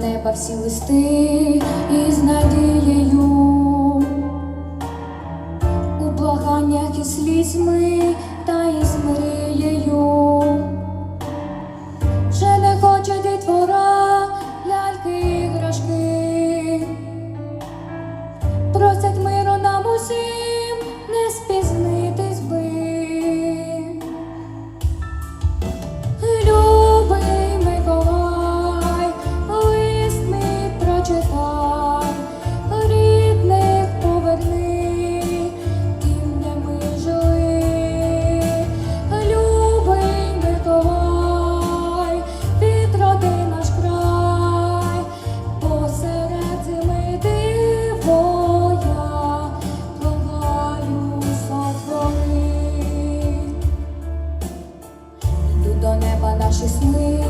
неба всі листи із надією у благаннях і слізьми. сни,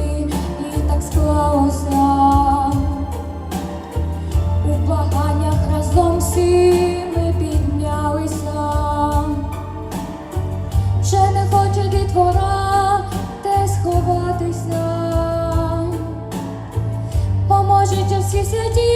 і так склалося у благаннях разом всі ми піднялися, ще не хоче дітвора те, сховатися, поможуть всі святі.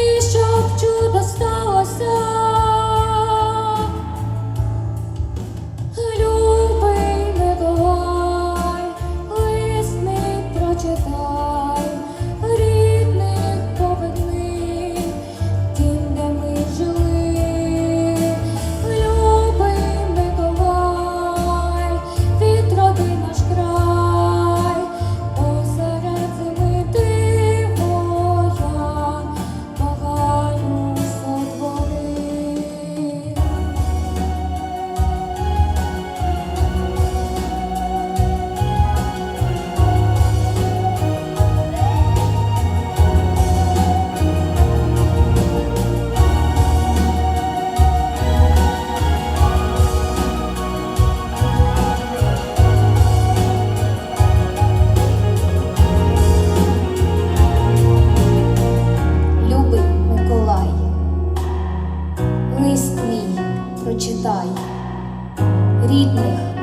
прочитай рідних.